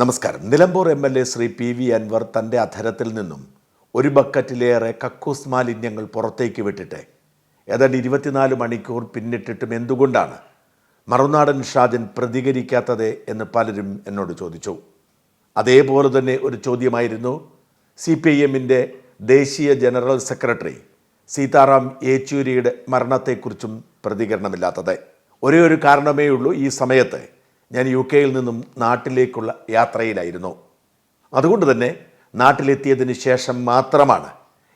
നമസ്കാരം. Nilambur M L A Sri P V Anvar തന്റെ അധരത്തിൽ നിന്നും ഒരു ബക്കറ്റിലേറെ കക്കൂസ് മാലിന്യങ്ങൾ പുറത്തേക്ക് വിട്ടിട്ട്. ഏതാണ്ട് ഇരുപത്തിനാല് മണിക്കൂർ പിന്നിട്ടിട്ടും എന്തുകൊണ്ടാണ്? മറുനാടൻ ഷാജൻ പ്രതികരിക്കാത്തത് എന്ന് പലരും എന്നോട് ചോദിച്ചു. അതേപോലെ തന്നെ ഒരു ചോദ്യമായിരുന്നു. സി പി ഐ എമ്മിന്റെ ദേശീയ ജനറൽ സെക്രട്ടറി സീതാറാം യെച്ചൂരിയുടെ മരണത്തെക്കുറിച്ചും പ്രതികരണമില്ലാത്തത്. ഒരേ ഒരു കാരണമേ ഉള്ളൂ ഈ സമയത്ത് ഞാൻ യു കെയിൽ നിന്നും നാട്ടിലേക്കുള്ള യാത്രയിലായിരുന്നു. അതുകൊണ്ട് തന്നെ നാട്ടിലെത്തിയതിന് ശേഷം മാത്രമാണ്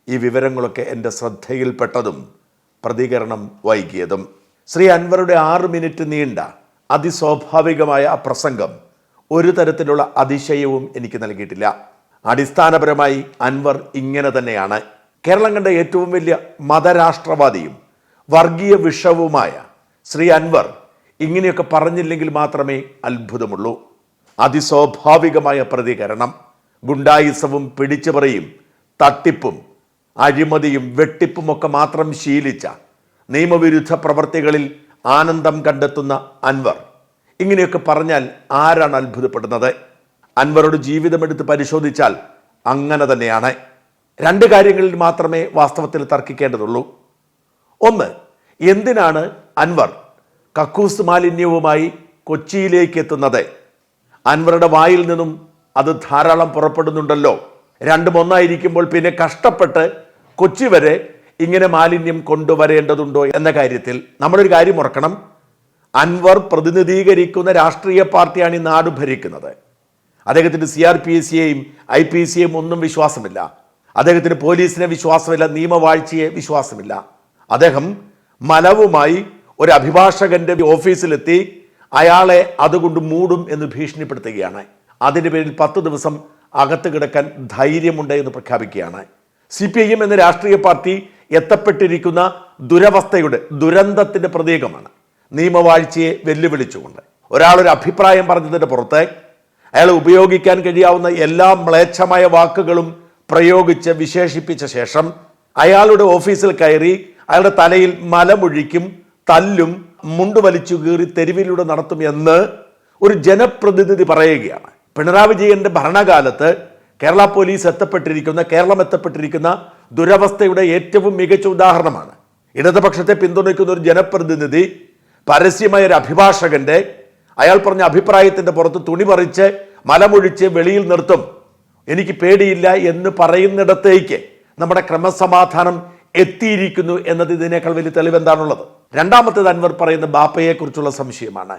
ഈ വിവരങ്ങളൊക്കെ എന്റെ ശ്രദ്ധയിൽപ്പെട്ടതും പ്രതികരണം വൈകിയതും. ശ്രീ അൻവറുടെ ആറ് മിനിറ്റ് നീണ്ട അതിസ്വാഭാവികമായ ആ പ്രസംഗം ഒരു തരത്തിലുള്ള അതിശയവും എനിക്ക് നൽകിയിട്ടില്ല. അടിസ്ഥാനപരമായി അൻവർ ഇങ്ങനെ തന്നെയാണ്. കേരളം കണ്ട ഏറ്റവും വലിയ മതരാഷ്ട്രവാദിയും വർഗീയ വിഷവുമായ ശ്രീ അൻവർ ഇങ്ങനെയൊക്കെ പറഞ്ഞില്ലെങ്കിൽ മാത്രമേ അത്ഭുതമുള്ളൂ. അതിസ്വാഭാവികമായ പ്രതികരണം ഗുണ്ടായിസവും പിടിച്ചുപറിയും തട്ടിപ്പും അഴിമതിയും വെട്ടിപ്പും ഒക്കെ മാത്രം ശീലിച്ച നിയമവിരുദ്ധ പ്രവർത്തികളിൽ ആനന്ദം കണ്ടെത്തുന്ന അൻവർ. ഇങ്ങനെയൊക്കെ പറഞ്ഞാൽ ആരാണ് അത്ഭുതപ്പെടുന്നത്? അൻവറുടെ ജീവിതമെടുത്ത് പരിശോധിച്ചാൽ അങ്ങനെ തന്നെയാണ്. രണ്ട് കാര്യങ്ങളിൽ മാത്രമേ വാസ്തവത്തിൽ തർക്കിക്കേണ്ടതുള്ളൂ. ഒന്ന് എന്തിനാണ് അൻവർ കക്കൂസ് മാലിന്യവുമായി കൊച്ചിയിലേക്ക് എത്തുന്നത് അൻവറുടെ വായിൽ നിന്നും അത് ധാരാളം പുറപ്പെടുന്നുണ്ടല്ലോ. രണ്ടും ഒന്നായിരിക്കുമ്പോൾ പിന്നെ കഷ്ടപ്പെട്ട് കൊച്ചി വരെ ഇങ്ങനെ മാലിന്യം കൊണ്ടുവരേണ്ടതുണ്ടോ എന്ന കാര്യത്തിൽ നമ്മളൊരു കാര്യം ഓർക്കണം. അൻവർ പ്രതിനിധീകരിക്കുന്ന രാഷ്ട്രീയ പാർട്ടിയാണ് ഈ നാട് ഭരിക്കുന്നത്. അദ്ദേഹത്തിന് സി ആർ പി സിയെയും ഐ പി സിയെയും ഒന്നും വിശ്വാസമില്ല. അദ്ദേഹത്തിന് പോലീസിനെ വിശ്വാസമില്ല നിയമവാഴ്ചയെ വിശ്വാസമില്ല. അദ്ദേഹം മലവുമായി ഒരു അഭിഭാഷകന്റെ ഓഫീസിലെത്തി അയാളെ അതുകൊണ്ട് മൂടും എന്ന് ഭീഷണിപ്പെടുത്തുകയാണ്. അതിന്റെ പേരിൽ പത്ത് ദിവസം അകത്ത് കിടക്കാൻ ധൈര്യമുണ്ട് എന്ന് പ്രഖ്യാപിക്കുകയാണ്. സി പി ഐ എം എന്ന രാഷ്ട്രീയ പാർട്ടി എത്തപ്പെട്ടിരിക്കുന്ന ദുരവസ്ഥയുടെ ദുരന്തത്തിന്റെ പ്രതീകമാണ്. നിയമവാഴ്ചയെ വെല്ലുവിളിച്ചുകൊണ്ട്. ഒരാളൊരു അഭിപ്രായം പറഞ്ഞതിന്റെ പുറത്ത് അയാൾ ഉപയോഗിക്കാൻ കഴിയാവുന്ന എല്ലാ മ്ലേച്ഛമായ വാക്കുകളും പ്രയോഗിച്ച് വിശേഷിപ്പിച്ച ശേഷം അയാളുടെ ഓഫീസിൽ കയറി അയാളുടെ തലയിൽ മലമൊഴിക്കും തല്ലും മുണ്ട് വലിച്ചു കീറി തെരുവിലൂടെ നടത്തും എന്ന് ഒരു ജനപ്രതിനിധി പറയുകയാണ്. പിണറായി വിജയന്റെ ഭരണകാലത്ത് കേരള പോലീസ് എത്തപ്പെട്ടിരിക്കുന്ന കേരളം എത്തപ്പെട്ടിരിക്കുന്ന ദുരവസ്ഥയുടെ ഏറ്റവും മികച്ച ഉദാഹരണമാണ്. ഇടതുപക്ഷത്തെ പിന്തുണയ്ക്കുന്ന ഒരു ജനപ്രതിനിധി പരസ്യമായ ഒരു അഭിഭാഷകന്റെ അയാൾ പറഞ്ഞ അഭിപ്രായത്തിന്റെ പുറത്ത് തുണി പറിച്ച് മലമൊഴിച്ച് വെളിയിൽ നിർത്തും. എനിക്ക് പേടിയില്ല എന്ന് പറയുന്നിടത്തേക്ക് നമ്മുടെ ക്രമസമാധാനം എത്തിയിരിക്കുന്നു എന്നത് ഇതിനേക്കാൾ വലിയ തെളിവ് എന്താണുള്ളത് രണ്ടാമത്തേത് അൻവർ പറയുന്ന ബാപ്പയെക്കുറിച്ചുള്ള സംശയമാണ്.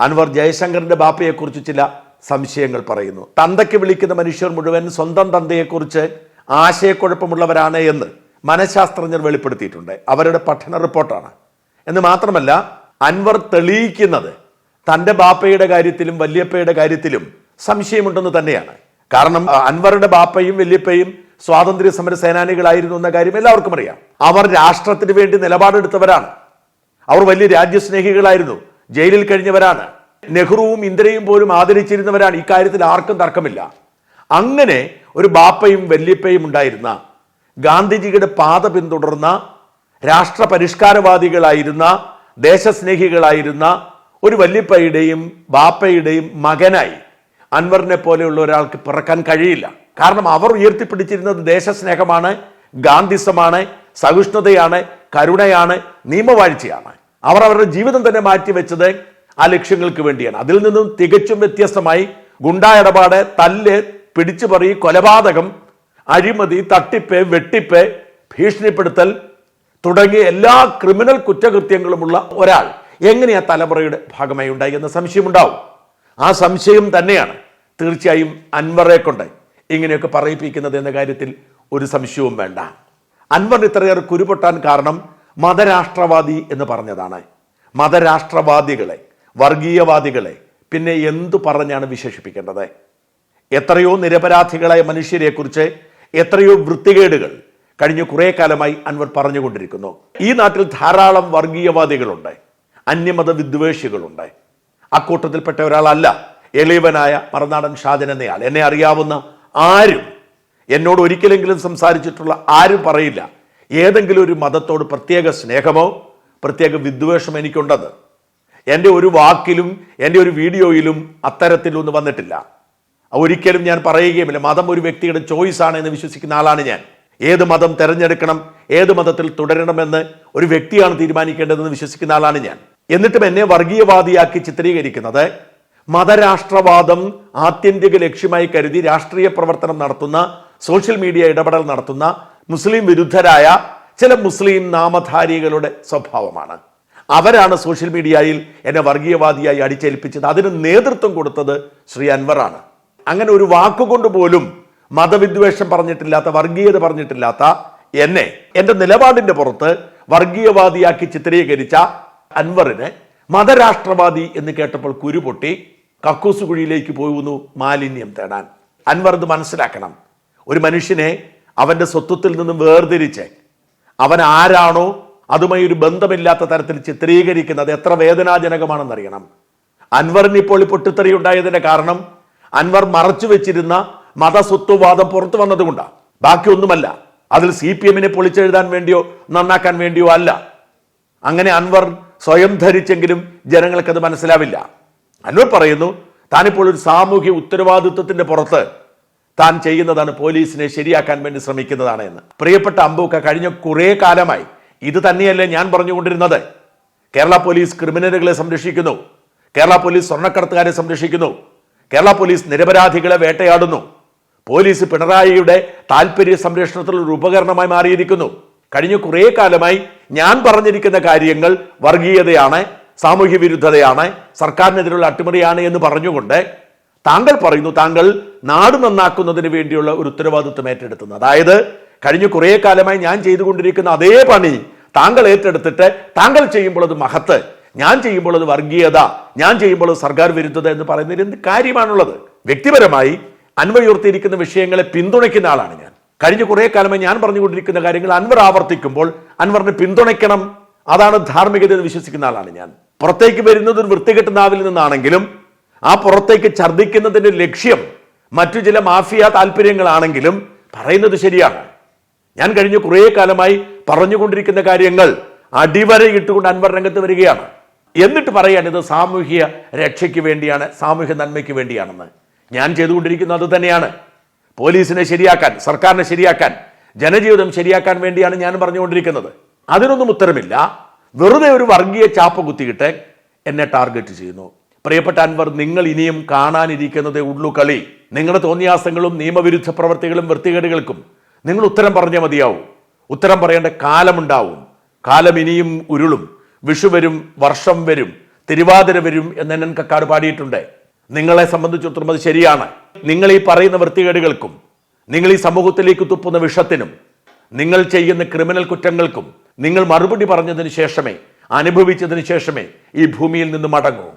അൻവർ ജയശങ്കറിന്റെ ബാപ്പയെക്കുറിച്ച് ചില സംശയങ്ങൾ പറയുന്നു. തന്തയ്ക്ക് വിളിക്കുന്ന മനുഷ്യർ മുഴുവൻ സ്വന്തം തന്തയെക്കുറിച്ച് ആശയക്കുഴപ്പമുള്ളവരാണ് എന്ന് മനഃശാസ്ത്രജ്ഞർ വെളിപ്പെടുത്തിയിട്ടുണ്ട്. അവരുടെ പഠന റിപ്പോർട്ടാണ്. എന്ന് മാത്രമല്ല അൻവർ തെളിയിക്കുന്നത് തന്റെ ബാപ്പയുടെ കാര്യത്തിലും വല്യപ്പയുടെ കാര്യത്തിലും സംശയമുണ്ടെന്ന് തന്നെയാണ്. കാരണം അൻവറുടെ ബാപ്പയും വല്യപ്പയും സ്വാതന്ത്ര്യ സമര സേനാനികളായിരുന്നു എന്ന കാര്യം എല്ലാവർക്കും അറിയാം. അവർ രാഷ്ട്രത്തിന് വേണ്ടി നിലപാടെടുത്തവരാണ്. അവർ വലിയ രാജ്യസ്നേഹികളായിരുന്നു. ജയിലിൽ കഴിഞ്ഞവരാണ്. നെഹ്റുവും ഇന്ദിരയും പോലും ആദരിച്ചിരുന്നവരാണ്. ഇക്കാര്യത്തിൽ ആർക്കും തർക്കമില്ല. അങ്ങനെ ഒരു ബാപ്പയും വല്യപ്പയും ഉണ്ടായിരുന്ന ഗാന്ധിജിയുടെ പാത പിന്തുടർന്ന രാഷ്ട്ര പരിഷ്കാരവാദികളായിരുന്ന ദേശസ്നേഹികളായിരുന്ന ഒരു വല്യപ്പയുടെയും ബാപ്പയുടെയും മകനായി അൻവറിനെ പോലെയുള്ള ഒരാൾക്ക് പിറക്കാൻ കഴിയില്ല. കാരണം അവർ ഉയർത്തിപ്പിടിച്ചിരുന്നത് ദേശസ്നേഹമാണ് ഗാന്ധിസമാണ് സഹിഷ്ണുതയാണ് കരുണയാണ് നിയമവാഴ്ചയാണ്. അവർ അവരുടെ ജീവിതം തന്നെ മാറ്റിവെച്ചത് ആ ലക്ഷ്യങ്ങൾക്ക് വേണ്ടിയാണ്. അതിൽ നിന്നും തികച്ചും വ്യത്യസ്തമായി ഗുണ്ടാ ഇടപാട് തല്ല് പിടിച്ചുപറി കൊലപാതകം അഴിമതി തട്ടിപ്പ് വെട്ടിപ്പ് ഭീഷണിപ്പെടുത്തൽ തുടങ്ങിയ എല്ലാ ക്രിമിനൽ കുറ്റകൃത്യങ്ങളുമുള്ള ഒരാൾ എങ്ങനെയാ തലമുറയുടെ ഭാഗമായി ഉണ്ടായി എന്ന സംശയമുണ്ടാവും. ആ സംശയം തന്നെയാണ് തീർച്ചയായും അൻവറെ കൊണ്ട് ഇങ്ങനെയൊക്കെ പറയിപ്പിക്കുന്നത് എന്ന കാര്യത്തിൽ ഒരു സംശയവും വേണ്ട. അൻവർ ഇത്രയേറെ കുരുപൊട്ടാൻ കാരണം മതരാഷ്ട്രവാദി എന്ന് പറഞ്ഞതാണ്. മതരാഷ്ട്രവാദികളെ വർഗീയവാദികളെ പിന്നെ എന്തു പറഞ്ഞാണ് വിശേഷിപ്പിക്കേണ്ടത്? എത്രയോ നിരപരാധികളായ മനുഷ്യരെക്കുറിച്ച് എത്രയോ വൃത്തികേടുകൾ കഴിഞ്ഞ കുറേ കാലമായി അൻവർ പറഞ്ഞുകൊണ്ടിരിക്കുന്നു. ഈ നാട്ടിൽ ധാരാളം വർഗീയവാദികളുണ്ട് അന്യമത വിദ്വേഷികളുണ്ട്. അക്കൂട്ടത്തിൽപ്പെട്ട ഒരാളല്ല എളിയവനായ മറുനാടൻ ഷാജൻ എന്നയാൾ. എന്നെ അറിയാവുന്ന ആരും എന്നോട് ഒരിക്കലെങ്കിലും സംസാരിച്ചിട്ടുള്ള ആരും പറയില്ല. ഏതെങ്കിലും ഒരു മതത്തോട് പ്രത്യേക സ്നേഹമോ പ്രത്യേക വിദ്വേഷം എനിക്കുണ്ടെന്ന് എന്റെ ഒരു വാക്കിലും എന്റെ ഒരു വീഡിയോയിലും അത്തരത്തിലൊന്നും വന്നിട്ടില്ല. ഒരിക്കലും ഞാൻ പറയുകയുമില്ല മതം ഒരു വ്യക്തിയുടെ ചോയ്സ് ആണ് എന്ന് വിശ്വസിക്കുന്ന ആളാണ് ഞാൻ. ഏത് മതം തിരഞ്ഞെടുക്കണം ഏത് മതത്തിൽ തുടരണമെന്ന് ഒരു വ്യക്തിയാണ് തീരുമാനിക്കേണ്ടതെന്ന് വിശ്വസിക്കുന്ന ആളാണ് ഞാൻ. എന്നിട്ടും എന്നെ വർഗീയവാദിയാക്കി ചിത്രീകരിക്കുന്നത് മതരാഷ്ട്രവാദം ആത്യന്തിക ലക്ഷ്യമായി കരുതി രാഷ്ട്രീയ പ്രവർത്തനം നടത്തുന്ന സോഷ്യൽ മീഡിയ ഇടപെടൽ നടത്തുന്ന മുസ്ലിം വിരുദ്ധരായ ചില മുസ്ലിം നാമധാരികളുടെ സ്വഭാവമാണ്. അവരാണ് സോഷ്യൽ മീഡിയയിൽ എന്നെ വർഗീയവാദിയായി അടിച്ചേൽപ്പിച്ചത്. അതിന് നേതൃത്വം കൊടുത്തത് ശ്രീ അൻവറാണ്. അങ്ങനെ ഒരു വാക്കുകൊണ്ട് പോലും മതവിദ്വേഷം പറഞ്ഞിട്ടില്ലാത്ത വർഗീയത പറഞ്ഞിട്ടില്ലാത്ത എന്നെ എന്റെ നിലപാടിന്റെ പുറത്ത് വർഗീയവാദിയാക്കി ചിത്രീകരിച്ച അൻവറിനെ മതരാഷ്ട്രവാദി എന്ന് കേട്ടപ്പോൾ കുരുപൊട്ടി കക്കൂസ് കുഴിയിലേക്ക് പോകുന്നു മാലിന്യം തേടാൻ. അൻവർ ഇത് മനസ്സിലാക്കണം. ഒരു മനുഷ്യനെ അവന്റെ സ്വത്വത്തിൽ നിന്നും വേർതിരിച്ച് അവൻ ആരാണോ അതുമായി ഒരു ബന്ധമില്ലാത്ത തരത്തിൽ ചിത്രീകരിക്കുന്നത് എത്ര വേദനാജനകമാണെന്നറിയണം. അൻവറിന് ഇപ്പോൾ പൊട്ടിത്തെറി ഉണ്ടായതിന്റെ കാരണം അൻവർ മറച്ചു വെച്ചിരുന്ന മതസ്വത്വവാദം പുറത്തു വന്നതുകൊണ്ടാണ് ബാക്കിയൊന്നുമല്ല. അതിൽ സി പി എമ്മിനെ പൊളിച്ചെഴുതാൻ വേണ്ടിയോ നന്നാക്കാൻ വേണ്ടിയോ അല്ല. അങ്ങനെ അൻവർ സ്വയം ധരിച്ചെങ്കിലും ജനങ്ങൾക്കത് മനസ്സിലാവില്ല. അൻവർ പറയുന്നു താനിപ്പോൾ ഒരു സാമൂഹ്യ ഉത്തരവാദിത്വത്തിന്റെ പുറത്ത് താൻ ചെയ്യുന്നതാണ് പോലീസിനെ ശരിയാക്കാൻ വേണ്ടി ശ്രമിക്കുന്നതാണ് എന്ന്. പ്രിയപ്പെട്ട അമ്പൂക്ക കഴിഞ്ഞ കുറേ കാലമായി ഇത് തന്നെയല്ലേ ഞാൻ പറഞ്ഞുകൊണ്ടിരുന്നത്. കേരള പോലീസ് ക്രിമിനലുകളെ സംരക്ഷിക്കുന്നു. കേരള പോലീസ് സ്വർണക്കടത്തുകാരെ സംരക്ഷിക്കുന്നു. കേരള പോലീസ് നിരപരാധികളെ വേട്ടയാടുന്നു. പോലീസ് പിണറായിയുടെ താല്പര്യ സംരക്ഷണത്തിലുള്ള ഒരു ഉപകരണമായി മാറിയിരിക്കുന്നു. കഴിഞ്ഞ കുറേ കാലമായി ഞാൻ പറഞ്ഞിരിക്കുന്ന കാര്യങ്ങൾ വർഗീയതയാണ് സാമൂഹ്യ വിരുദ്ധതയാണ് സർക്കാരിനെതിരെയുള്ള അട്ടിമറിയാണ് എന്ന് പറഞ്ഞുകൊണ്ട് താങ്കൾ പറയുന്നു താങ്കൾ നാട് നന്നാക്കുന്നതിന് വേണ്ടിയുള്ള ഒരു ഉത്തരവാദിത്വം ഏറ്റെടുത്തുന്നു. അതായത് കഴിഞ്ഞ കുറേ കാലമായി ഞാൻ ചെയ്തുകൊണ്ടിരിക്കുന്ന അതേ പണി താങ്കൾ ഏറ്റെടുത്തിട്ട് താങ്കൾ ചെയ്യുമ്പോൾ അത് മഹത്ത് ഞാൻ ചെയ്യുമ്പോൾ അത് വർഗീയത ഞാൻ ചെയ്യുമ്പോൾ അത് സർക്കാർ വിരുദ്ധത എന്ന് പറയുന്നതിൽ എന്ത് കാര്യമാണുള്ളത്? വ്യക്തിപരമായി അന്വയുർത്തിയിരിക്കുന്ന വിഷയങ്ങളെ പിന്തുണയ്ക്കുന്ന ആളാണ് ഞാൻ. കഴിഞ്ഞ കുറേ കാലമായി ഞാൻ പറഞ്ഞുകൊണ്ടിരിക്കുന്ന കാര്യങ്ങൾ അൻവർ ആവർത്തിക്കുമ്പോൾ അൻവറിനെ പിന്തുണയ്ക്കണം. അതാണ് ധാർമ്മികത എന്ന് വിശ്വസിക്കുന്ന ആളാണ് ഞാൻ. പുറത്തേക്ക് വരുന്നത് ഒരു വൃത്തികെട്ട നാവിൽ നിന്നാണെങ്കിലും ആ പുറത്തേക്ക് ഛർദ്ദിക്കുന്നതിന്റെ ലക്ഷ്യം മറ്റു ചില മാഫിയ താല്പര്യങ്ങളാണെങ്കിലും പറയുന്നത് ശരിയാണ്. ഞാൻ കഴിഞ്ഞ കുറേ കാലമായി പറഞ്ഞുകൊണ്ടിരിക്കുന്ന കാര്യങ്ങൾ അടിവരയിട്ടുകൊണ്ട് അൻവർ രംഗത്ത് വരികയാണ്. എന്നിട്ട് പറയാണ് ഇത് സാമൂഹ്യ രക്ഷയ്ക്ക് വേണ്ടിയാണ് സാമൂഹ്യ നന്മയ്ക്ക് വേണ്ടിയാണെന്ന്. ഞാൻ ചെയ്തുകൊണ്ടിരിക്കുന്നത് അത് തന്നെയാണ്. പോലീസിനെ ശരിയാക്കാൻ സർക്കാരിനെ ശരിയാക്കാൻ ജനജീവിതം ശരിയാക്കാൻ വേണ്ടിയാണ് ഞാൻ പറഞ്ഞുകൊണ്ടിരിക്കുന്നത്. അതിനൊന്നും ഉത്തരമില്ല. വെറുതെ ഒരു വർഗീയ ചാപ്പ കുത്തിയിട്ട് എന്നെ ടാർഗറ്റ് ചെയ്യുന്നു. പ്രിയപ്പെട്ട അൻവർ നിങ്ങൾ ഇനിയും കാണാനിരിക്കുന്നതേ ഉള്ളൂ കളി. നിങ്ങളുടെ തോന്നിയാസങ്ങളും നിയമവിരുദ്ധ പ്രവർത്തികളും വൃത്തികേടുകൾക്കും നിങ്ങൾ ഉത്തരം പറഞ്ഞാൽ മതിയാവും. ഉത്തരം പറയേണ്ട കാലമുണ്ടാവും. കാലം ഇനിയും ഉരുളും. വിഷു വരും വർഷം വരും തിരുവാതിര വരും എന്ന് എൻ കക്കാട് പാടിയിട്ടുണ്ട്. നിങ്ങളെ സംബന്ധിച്ചിടത്തോളം അത് ശരിയാണ്. നിങ്ങൾ ഈ പറയുന്ന വൃത്തികേടുകൾക്കും നിങ്ങൾ ഈ സമൂഹത്തിലേക്ക് തുപ്പുന്ന വിഷത്തിനും നിങ്ങൾ ചെയ്യുന്ന ക്രിമിനൽ കുറ്റങ്ങൾക്കും നിങ്ങൾ മറുപടി പറഞ്ഞതിന് ശേഷമേ അനുഭവിച്ചതിന് ശേഷമേ ഈ ഭൂമിയിൽ നിന്ന് മടങ്ങൂ.